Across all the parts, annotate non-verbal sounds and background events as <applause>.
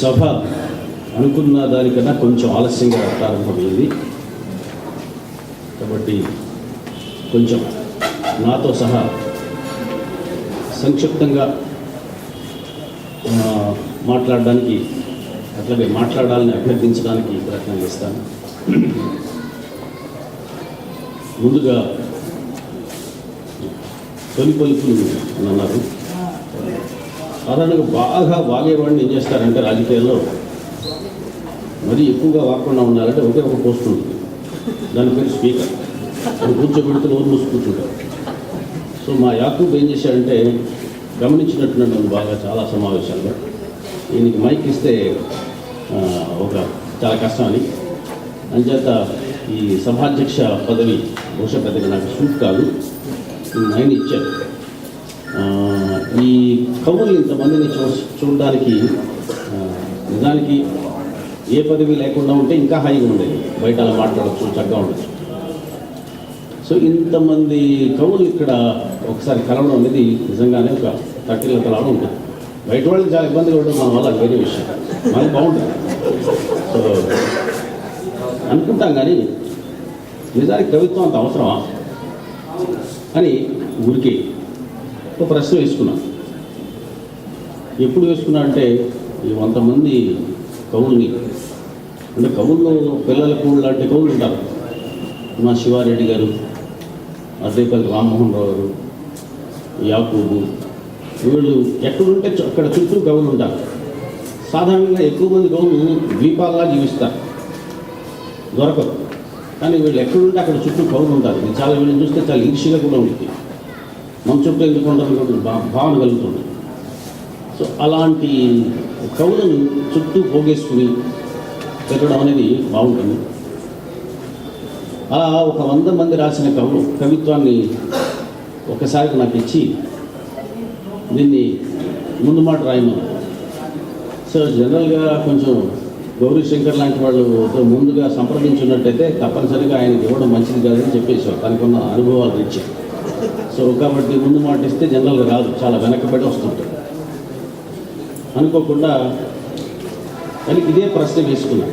సభ అనుకున్న దానికన్నా కొంచెం ఆలస్యంగా ప్రారంభమైంది. కాబట్టి కొంచెం నాతో సహా సంక్షిప్తంగా మాట్లాడడానికి అట్లాగే మాట్లాడాలని అభ్యర్థించడానికి ప్రయత్నం చేస్తాను. ముందుగా తొలి పలుపులు అని అన్నారు సాధారణంగా బాగా వాగేవాడిని ఏం చేస్తారంటే రాజకీయాల్లో మరీ ఎక్కువగా వాడకుండా ఉన్నారంటే ఒకే ఒక పోస్ట్ ఉంటుంది. దాని పేరు స్పీకర్. అది కూర్చోబెడితే నోరు మూసి కూర్చుంటారు. సో మా యాకూబ్ ఏం చేశాడంటే గమనించినట్టున్నాడు నన్ను బాగా చాలా సమావేశాల్లో. ఈయనకి మైక్ ఇస్తే ఒక చాలా కష్టం అని అంచేత ఈ సభాధ్యక్ష పదవి బహుశా పెద్దగా నాకు సూట్ కాదు. నేను ఇచ్చాను ఈ కవులు ఇంతమందిని చూ చూడడానికి నిజానికి ఏ పదవి లేకుండా ఉంటే ఇంకా హాయిగా ఉండేది. బయట అలా మాట్లాడచ్చు చక్కగా ఉండొచ్చు. సో ఇంతమంది కవులు ఇక్కడ ఒకసారి కలవడం అనేది నిజంగానే ఒక తట్టిల ఉంటుంది. బయట వాళ్ళకి చాలా ఇబ్బంది ఉంటుంది మన వల్ల వేరే విషయం. మనకు బాగుంటుంది. సో అనుకుంటాం కానీ నిజానికి కవిత్వం అంత అవసరమా? అని ఊరికి ఒక ప్రశ్న వేసుకున్నాను ఎప్పుడు వేసుకున్నా అంటే ఈ వందమంది కవుల్ని. అంటే కవుల్లో పిల్లల కవులు లాంటి కవులు ఉంటారు. మా శివారెడ్డి గారు అద్దేపల్లి రామ్మోహన్ రావు గారు యాకూబు. వీళ్ళు ఎక్కడుంటే అక్కడ చుట్టూ కవులు ఉంటారు. సాధారణంగా ఎక్కువ మంది కవులు ద్వీపాల్లా జీవిస్తారు. దొరకరు. కానీ వీళ్ళు ఎక్కడుంటే అక్కడ చుట్టూ కవులు ఉంటారు. ఇది చాలా వీళ్ళని చూస్తే చాలా ఈర్ష్యగా కూడా ఉంటుంది. మన చుట్టూ ఎందుకు ఉండదు భావన కలుగుతుంది సో అలాంటి కవులను చుట్టూ పోగేసుకుని పెట్టడం అనేది బాగుంటుంది. అలా ఒక వంద మంది రాసిన కవు కవిత్వాన్ని ఒకసారి నాకు ఇచ్చి దీన్ని ముందు మాట రాయను సో జనరల్గా కొంచెం గౌరీ శంకర్ లాంటి వాళ్ళతో ముందుగా సంప్రదించున్నట్టయితే తప్పనిసరిగా ఆయనకి ఇవ్వడం మంచిది కాదని చెప్పేసి తనకున్న అనుభవాలు ఇచ్చి సో కాబట్టి ముందు మాట ఇస్తే జనరల్గా రాదు చాలా వెనకబడి వస్తుంటుంది అనుకోకుండా కానీ ఇదే ప్రశ్న వేసుకున్నా.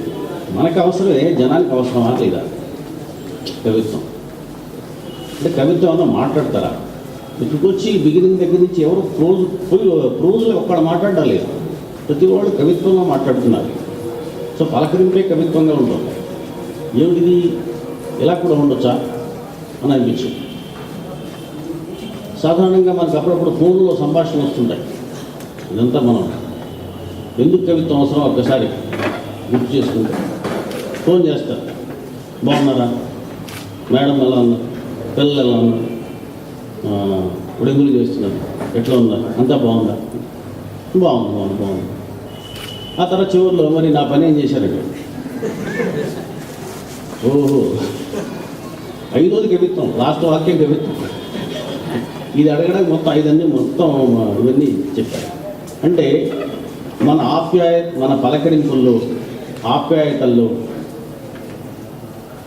మనకు అవసరమే జనానికి అవసరమా లేదా? కవిత్వం. అంటే కవిత్వం అన్న మాట్లాడతారా? ఇక్కడికి వచ్చి బిగినింగ్ దగ్గర నుంచి ఎవరు ప్రోజ్ పోయి ప్రోజులు ఒక్కడ మాట్లాడడం లేదు. ప్రతి వాళ్ళు కవిత్వంగా మాట్లాడుతున్నారు. సో పలకరింపే కవిత్వంగా ఉంటుంది ఏమిటిది? ఇలా కూడా ఉండొచ్చా? అని అనిపించింది. సాధారణంగా మనకు అప్పుడప్పుడు ఫోన్లో సంభాషణ వస్తుంటాయి. ఇదంతా మనం ఎందుకు కవిత్వం అవసరం? ఒక్కసారి గుర్తు చేసుకుంటే. ఫోన్ చేస్తారు బాగున్నారా? మేడం ఎలా ఉన్నారు? పిల్లలు ఎలా ఉన్నారు? ఇప్పుడు ఎందుకు చేస్తున్నారు. ఎట్లా ఉన్నారు? అంతా బాగుందా? బాగుంది బాగుంది బాగుంది. ఆ తర్వాత చివరిలో మరి నా పని ఏం చేశారంటే ఓహో. ఐదోది కవిత్వం లాస్ట్ వాక్యం కవిత్వం. ఇది అడగడానికి మొత్తం ఐదన్నీ మొత్తం ఇవన్నీ చెప్పారు. అంటే మన ఆప్యాయ మన పలకరింపుల్లో ఆప్యాయతల్లో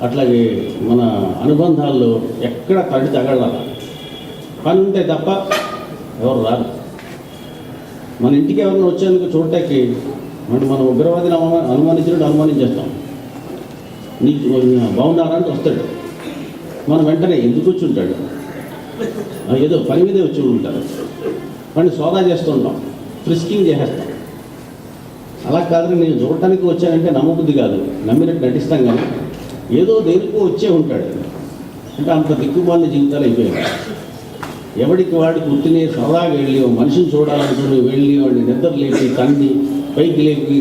అట్లాగే మన అనుబంధాల్లో ఎక్కడ తడి తగలాల పని ఉంటే తప్ప ఎవరు రారు. మన ఇంటికి ఎవరిని వచ్చేందుకు చూడటానికి మనం మన ఉగ్రవాదిని అనుమానించినట్టు అనుమానించేస్తాం. నీకు బాగున్నారంటే వస్తాడు. మనం వెంటనే ఎందుకు వచ్చి ఉంటాడు? ఏదో పని మీదే వచ్చి ఉంటారు. వాడిని సోదా చేస్తుంటాం ఫ్రిస్కింగ్ చేసేస్తాం. అలా కాదని నేను చూడటానికి వచ్చానంటే నమ్మబుద్ధి కాదు. నమ్మినట్టు నటిస్తాం కానీ ఏదో దేనికో వచ్చే ఉంటాడు. అంటే అంత దిక్కుమాలిన జీవితాలు అయిపోయాయి. ఎవడికి వాడు ఉత్తిని సరదాగా వెళ్ళి మనిషిని చూడాలనుకుని వెళ్ళి వాడిని నిద్ర లేపి తన్ని పైకి లేపి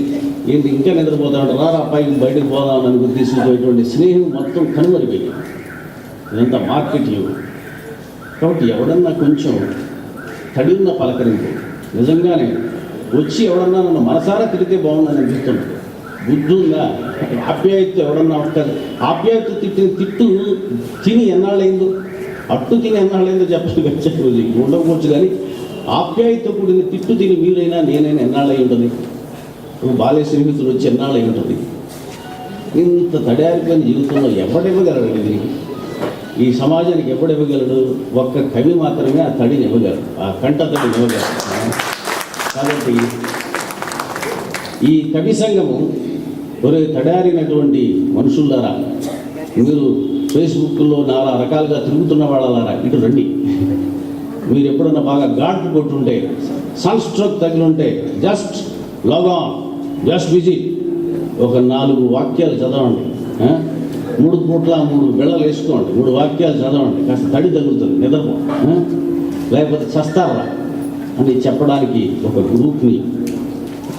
ఏంటి ఇంకా నిద్రపోతాడు రారా పైకి బయటకు పోదామని అనుకుని తీసుకుపోయేటువంటి స్నేహం మొత్తం కనుమరిపోయింది ఇదంతా మార్కెట్ యుగం కాబట్టి ఎవడన్నా కొంచెం తడి ఉన్న పలకరింపు. నిజంగానే వచ్చి ఎవడన్నా నన్ను మనసారా తిరిగితే బాగుందని అనిపిస్తుంది బుద్ధి ఉందా ఆప్యాయత ఎవడన్నా ఉంటుంది ఆప్యాయత తిట్టిన తిట్టు తిని ఎన్నాళ్ళైందో? అట్టు తిని ఎన్నాళ్ళైందో చెప్పాలి వచ్చారు ఉండకపోవచ్చు కానీ ఆప్యాయత కూడిన తిట్టు తిని మీరైనా నేనైనా ఎన్నాళ్ళై ఉంటుంది? ఒక బాల్య స్నేహితులు వచ్చి ఎన్నాళ్ళై ఉంటుంది? ఇంత తడారిపోయిన జీవితంలో ఎవడివ్వగలడు ఇది ఈ సమాజానికి ఎప్పుడు ఇవ్వగలడు? ఒక్క కవి మాత్రమే ఆ తడిని ఇవ్వగలడు ఆ కంట తడిని ఇవ్వగలడు కాబట్టి ఈ కవి సంఘము ఒరే తడారినటువంటి మనుషులారా మీరు ఫేస్బుక్లో నానా రకాలుగా తిరుగుతున్న వాళ్ళారా ఇటు రండి. మీరు ఎప్పుడన్నా బాగా గాడ్లు కొట్టుంటే సన్ స్ట్రోక్ తగిలి just log on just visit ఒక నాలుగు వాక్యాలు చదవండి. మూడు పూట్ల మూడు బిళ్ళలు వేసుకోండి మూడు వాక్యాలు చదవండి కాస్త తడి తగులుతుంది నిద్రపో లేకపోతే చస్తారా అని చెప్పడానికి ఒక గ్రూప్ని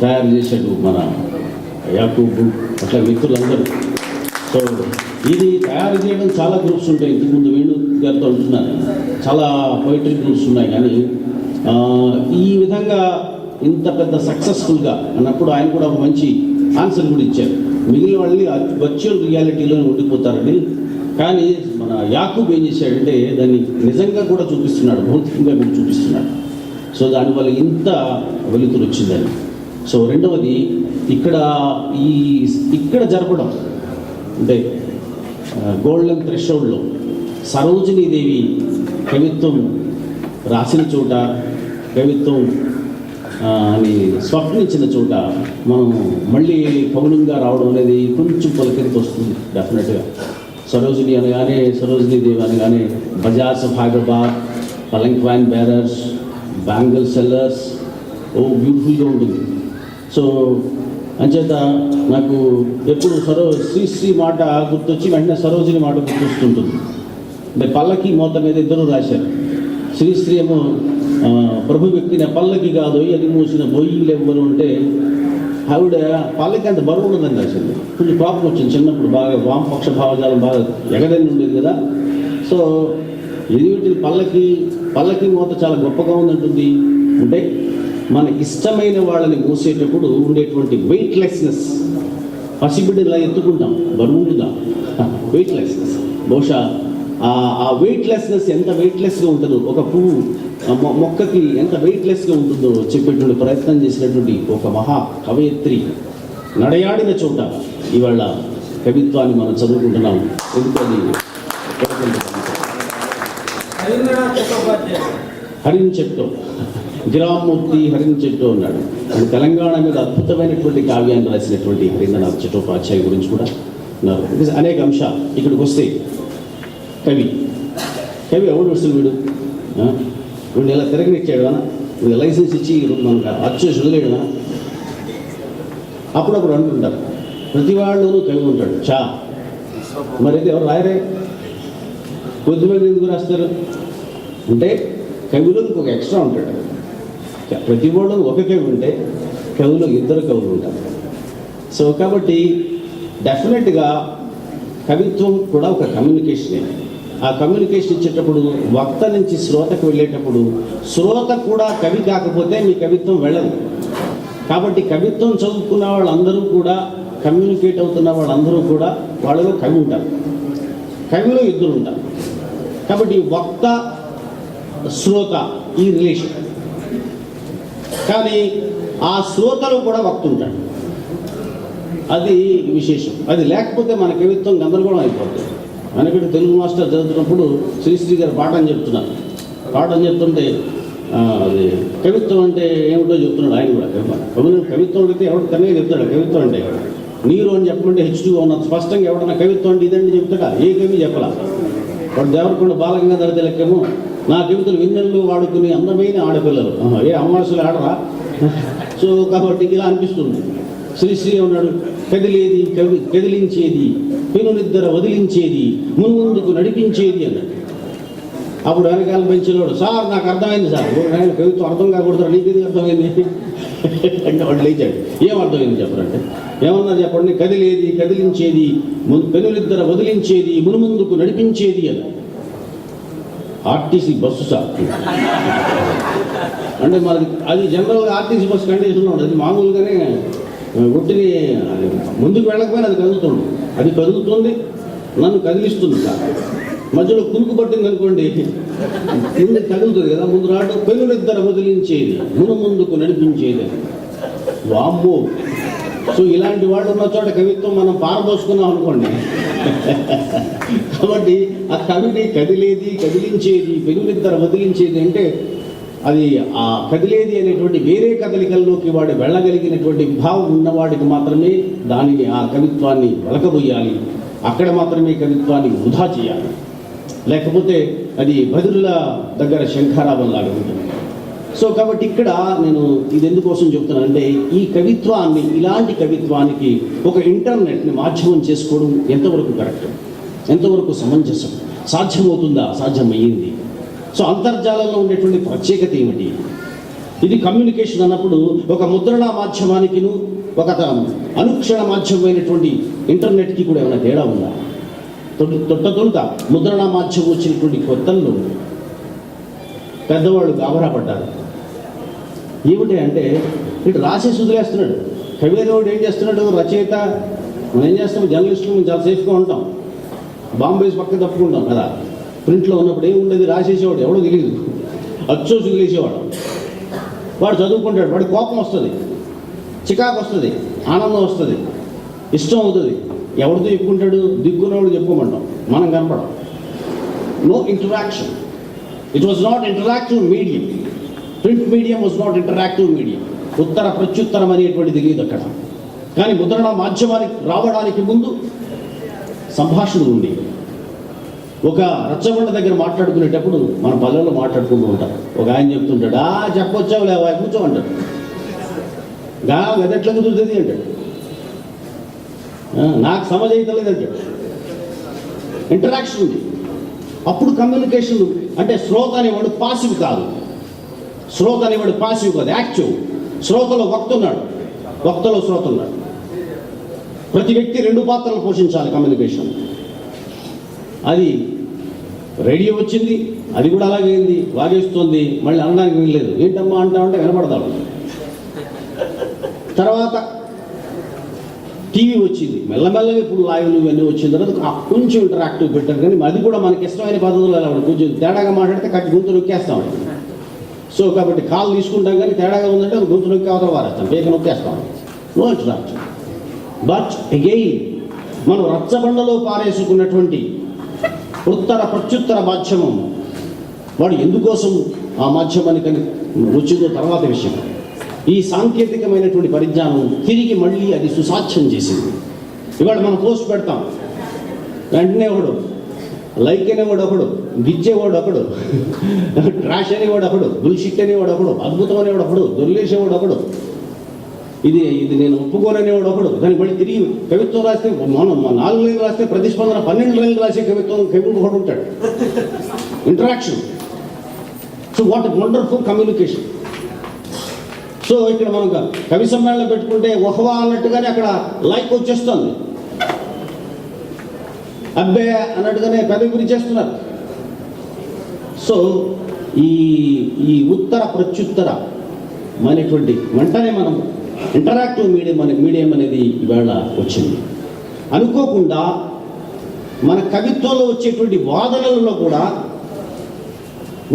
తయారు చేశాడు మన యాకూబు అట్లా మిత్రులందరూ. సో ఇది తయారు చేయడం చాలా గ్రూప్స్ ఉంటాయి. ఇంతకుముందు వేణు గారితో ఉంటున్నాను చాలా పోయిటరీ గ్రూప్స్ ఉన్నాయి కానీ ఈ విధంగా ఇంత పెద్ద సక్సెస్ఫుల్గా అన్నప్పుడు ఆయన కూడా ఒక మంచి ఆన్సర్ కూడా ఇచ్చారు. మిగిలిన వాళ్ళని వర్చువల్ రియాలిటీలోనే ఉండిపోతారని. కానీ మన యాకూబ్ ఏం చేశాడంటే దాన్ని నిజంగా కూడా చూపిస్తున్నాడు భౌతికంగా కూడా చూపిస్తున్నాడు. సో దానివల్ల ఇంత వెలుతురు వచ్చిందని. సో రెండవది ఇక్కడ ఈ ఇక్కడ జరపడం అంటే గోల్డెన్ థ్రెషోల్డ్లో సరోజినీదేవి కవిత్వం రాసిన చోట కవిత్వం అని స్వప్నించిన చోట మనం మళ్ళీ పౌనంగా రావడం అనేది కొంచెం పలకరింపు వస్తుంది డెఫినెట్గా సరోజిని అనగానే సరోజిని దేవి అనగానే Bajaj Hyderabad palanquin bearers bangle sellers ఓ బ్యూటిఫుల్గా ఉంటుంది. సో అంచేత నాకు ఎప్పుడు సరో శ్రీశ్రీ మాట గుర్తొచ్చి వెంటనే సరోజిని మాట గుర్తొస్తుంటుంది. అంటే పల్లకి మోత మీద ఇద్దరు రాశారు. శ్రీశ్రీ ఏమో ప్రభు వ్యక్తిని పల్లకి కాదు అది మూసిన బొయ్యిలు ఎవ్వరు ఉంటే ఆవిడ పల్లకి అంత బరువు ఉండదండి రాసింది కొంచెం కోపం వచ్చింది చిన్నప్పుడు బాగా వామపక్ష భావజాలం బాగా ఎగదని ఉండేది కదా. సో ఎదుటి పల్లకి పల్లకి మూత చాలా గొప్పగా ఉందంటుంది. అంటే మన ఇష్టమైన వాళ్ళని మోసేటప్పుడు ఉండేటువంటి వెయిట్లెస్నెస్ పసిబిడ్డలా ఎత్తుకుంటాం. బరువు బరువుగా వెయిట్లెస్నెస్ బహుశా ఆ- వెయిట్లెస్నెస్ ఎంత వెయిట్లెస్గా ఉంటుందో ఒక పువ్వు. మొక్కకి ఎంత వెయిట్లెస్గా ఉంటుందో చెప్పేటువంటి ప్రయత్నం చేసినటువంటి ఒక మహా కవయిత్రి నడయాడిన చోట ఇవాళ కవిత్వాన్ని మనం చదువుకుంటున్నాం. ఎందుకని రవీంద్రనాథ్ చట్టోపాధ్యాయ హరిన్ చెట్టు గిరామూర్తి హరిని చెట్టు అన్నాడు అది తెలంగాణ మీద అద్భుతమైనటువంటి కావ్యాన్ని రాసినటువంటి హరీంద్రనాథ్ చట్టోపాధ్యాయ గురించి కూడా ఉన్నారు. అనేక అంశాలు. ఇక్కడికి వస్తే కవి. కవి ఎవడు వస్తుంది వీడు? ఆ? వీడిని ఇలా తిరగనిచ్చాడు అన్న లైసెన్స్ ఇచ్చి మనకు అచ్చేసి వదిలేడునా అప్పుడప్పుడు అంటుంటారు ప్రతి వాళ్ళలోనూ కవి ఉంటాడు. చా. మరి అయితే ఎవరు రాయరే? కొద్దిమంది ఎందుకు రాస్తారు? అంటే కవిలో ఇంకొక ఎక్స్ట్రా ఉంటాడు. ప్రతి వాళ్ళు ఒక కవి ఉంటే కవిలో ఇద్దరు కవులు ఉంటారు. సో కాబట్టి డెఫినెట్గా కవిత్వం కూడా ఒక కమ్యూనికేషనే ఆ కమ్యూనికేషన్ ఇచ్చేటప్పుడు వక్త నుంచి శ్రోతకు వెళ్ళేటప్పుడు శ్రోత కూడా కవి కాకపోతే మీ కవిత్వం వెళ్ళదు. కాబట్టి కవిత్వం చదువుకున్న వాళ్ళందరూ కూడా కమ్యూనికేట్ అవుతున్న వాళ్ళందరూ కూడా వాళ్ళలో కవి ఉంటారు. కవిలో ఇద్దరు ఉంటారు. కాబట్టి వక్త శ్రోత ఈ రిలేషన్ కానీ ఆ శ్రోతలో కూడా వక్త ఉంటాడు అది విశేషం. అది లేకపోతే మన కవిత్వం గందరగోళం అయిపోతుంది. మనకి తెలుగు మాస్టర్ చదువుతున్నప్పుడు శ్రీశ్రీ గారు పాఠం చెప్తున్నారు. పాఠం చెప్తుంటే అది కవిత్వం అంటే ఏమిటో చెప్తున్నాడు ఆయన కూడా. కవి కవిత్వం అడిగితే ఎవడు తనే చెప్తాడు కవిత్వం అంటే నీరు అని చెప్పమంటే హెచ్ ఉన్నది. స్పష్టంగా ఎవడన్నా కవిత్వం అంటే ఇదండి చెప్తాడా? ఏ కవి చెప్పలా? వాడు దేవరకొండ బాలగంగాధర తిలకము నా కవితలు విన్నెళ్ళు వాడుకుని అందమైన ఆడపిల్లలు. ఏ అమ్మాసులు ఆడరా? సో కాబట్టి ఇలా అనిపిస్తుంది. శ్రీశ్రీ ఉన్నాడు కదిలేది కవి కదిలించేది. పెనునిద్దర వదిలించేది ముందుకు నడిపించేది అన్నాడు అప్పుడు వెనకాల పెంచినోడు సార్ నాకు అర్థమైంది సార్. ఆయన కవిత్వం అర్థం కాకూడదు నీకు ఇది అర్థమైంది? <laughs> అంటే వాడు లేచాడు. ఏం అర్థమైంది చెప్పరంటే ఏమన్నా చెప్పండి? కదిలేది కదిలించేది పెనులిద్దర వదిలించేది మునుముందుకు నడిపించేది అని ఆర్టీసీ బస్సు సార్. <laughs> అంటే మరి అది జనరల్గా ఆర్టీసీ బస్సు కండిషన్ ఉండదు. అది మామూలుగానే ఒట్టిని అది ముందుకు వెళ్ళకపోయినా అది కదులుతుండదు అది కదులుతుంది. నన్ను కదిలిస్తుంది సార్. మధ్యలో కురుకు పట్టింది అనుకోండి. ముందు కదులుతుంది కదా ముందు రావడం పెనులిద్దర వదిలించేది మును ముందుకు నడిపించేది. వామ్మో. సో ఇలాంటి వాళ్ళు ఉన్న చోట కవిత్వం మనం పారబోసుకున్నాం అనుకోండి. కాబట్టి ఆ కవిని కదిలేది కదిలించేది పెనులిద్దర వదిలించేది అంటే అది ఆ కదిలేది అనేటువంటి వేరే కదలికల్లోకి వాడు వెళ్ళగలిగినటువంటి విభావం ఉన్నవాడికి మాత్రమే దానిని ఆ కవిత్వాన్ని వెలకబోయాలి. అక్కడ మాత్రమే కవిత్వాన్ని వృధా చేయాలి. లేకపోతే అది బదురుల దగ్గర శంఖారావం లాగా ఉంటుంది. సో కాబట్టి ఇక్కడ నేను ఇది ఎందుకోసం చెప్తున్నానంటే ఈ కవిత్వాన్ని ఇలాంటి కవిత్వానికి ఒక ఇంటర్నెట్ని మాధ్యమం చేసుకోవడం ఎంతవరకు కరెక్ట్? ఎంతవరకు సమంజసం? సాధ్యమవుతుందా? సాధ్యమయ్యింది? సో అంతర్జాలంలో ఉండేటువంటి ప్రత్యేకత ఏమిటి? ఇది కమ్యూనికేషన్ అన్నప్పుడు ఒక ముద్రణ మాధ్యమానికిను ఒక అనుక్షణ మాధ్యమైనటువంటి ఇంటర్నెట్కి కూడా ఏమైనా తేడా ఉందా? తొలి తొట్ట తొలుత ముద్రణ మాధ్యమం వచ్చినటువంటి కొత్తల్లో పెద్దవాళ్ళు గాబరా పడ్డారు. ఏమిటి అంటే ఇటు రాసేసి వదిలేస్తున్నాడు. కవి ఏం చేస్తున్నాడు? రచయిత. మనం ఏం చేస్తాం? జర్నలిస్టులు మేము చాలా సేఫ్గా ఉంటాం. బాంబేస్ పక్కన తప్పుకుంటాం కదా. ప్రింట్లో ఉన్నప్పుడు ఏం ఉండేది? రాసేసేవాడు ఎవడో తెలియదు. అచ్చోసి వదిలేసేవాడు వాడు చదువుకుంటాడు వాడి కోపం వస్తుంది. చికాకు వస్తుంది ఆనందం వస్తుంది ఇష్టం అవుతుంది. ఎవరితో చెప్పుకుంటాడు? దిక్కున్నవాడు చెప్పుకోమంటాం. మనం కనపడం. No interaction it was not interactive medium print medium was not interactive medium ఉత్తర ప్రత్యుత్తరం అనేటువంటి తెలియదు అక్కడ. కానీ ముద్రణ మాధ్యమానికి రావడానికి ముందు సంభాషణ ఉంది ఒక రచ్చబండ దగ్గర మాట్లాడుకునేటప్పుడు మన పల్లెల్లో మాట్లాడుకుంటూ ఉంటారు ఒక ఆయన చెప్తుంటాడు ఆ చెప్పొచ్చావు లేవా కూర్చో అంటాడు గా గదెట్లా కుదురుతుంది అంటాడు. నాకు సమజైతలేదు అంటాడు. ఇంటరాక్షన్ ఉంది. అప్పుడు కమ్యూనికేషన్ అంటే శ్రోత అనేవాడు పాసివ్ కాదు. శ్రోత అనేవాడు పాసివ్ కాదు యాక్టివ్ శ్రోతలో వక్త ఉన్నాడు. వక్తలో శ్రోత ఉన్నాడు. ప్రతి వ్యక్తి రెండు పాత్రలు పోషించాలి కమ్యూనికేషన్ అది రేడియో వచ్చింది అది కూడా అలాగే అయింది వాగేస్తుంది మళ్ళీ అనడానికి వీల్లేదు. ఏంటమ్మా అంటా ఉంటే వినపడతాడు తర్వాత టీవీ వచ్చింది. మెల్లమెల్లగా ఇప్పుడు లైవ్లు ఇవన్నీ వచ్చిన తర్వాత కొంచెం ఇంటరాక్టివ్ పెట్టారు కానీ అది కూడా మనకి ఇష్టమైన పద్ధతులు అలా కొంచెం తేడాగా మాట్లాడితే కట్టి గొంతు నొక్కేస్తాం సో కాబట్టి కాల్ తీసుకుంటాం కానీ తేడాగా ఉందంటే అది గొంతు నొక్కి అవతల వారేస్తాం. పేక నొక్కేస్తాం. నో ఇంటరాక్షన్ బట్ అగెయిన్ మనం రచ్చబండలో పారేసుకున్నటువంటి ఉత్తర ప్రత్యుత్తర మాధ్యమం. వాడు ఎందుకోసం ఆ మాధ్యమానికి వచ్చిందో తర్వాత విషయం. ఈ సాంకేతికమైనటువంటి పరిజ్ఞానం తిరిగి మళ్ళీ అది సుసాధ్యం చేసింది. ఇవాళ మనం పోస్ట్ పెడతాం. వెంటనే ఒకడు లైక్ అనేవాడు ఒకడు గిచ్చేవాడు ఒకడు ట్రాష్ అనేవాడు ఒకడు బుల్షిట్ అనేవాడు ఒకడు అద్భుతం అనేవాడు ఒకడు దొర్లేసేవాడు ఒకడు ఇది ఇది నేను ఒప్పుకోననేవాడు ఒకడు. దాన్ని మళ్ళీ తిరిగి కవిత్వం రాస్తే మనం నాలుగు లైన్లు రాస్తే ప్రతిస్పందన పన్నెండు లైన్లు రాసే కవిత్వం కవి ఒకడు ఉంటాడు. Interaction so what wonderful communication so ఇక్కడ మనం కవి సమ్మేళనం పెట్టుకుంటే ఒహవా అన్నట్టుగానే అక్కడ లైక్ వచ్చేస్తుంది. అబ్బే అన్నట్టుగానే పెద్ద గురి చేస్తున్నారు సో ఈ ఈ ఉత్తర ప్రత్యుత్తర అనేటువంటి వెంటనే మనం ఇంటరాక్టివ్ మీడియం అనే మీడియం అనేది ఇవాళ వచ్చింది. అనుకోకుండా మన కవిత్వంలో వచ్చేటువంటి వాదనలలో కూడా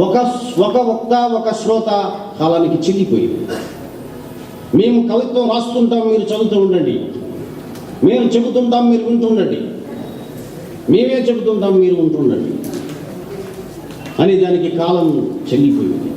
ఒక ఒక వక్త ఒక శ్రోత కాలానికి చెల్లిపోయింది మేము కవిత్వం రాస్తుంటాం మీరు చదువుతూ ఉండండి. మేము చెబుతుంటాం మీరు వింటుండండి మేమే చెబుతుంటాం మీరు ఉంటుండండి అని దానికి కాలం చెల్లిపోయింది.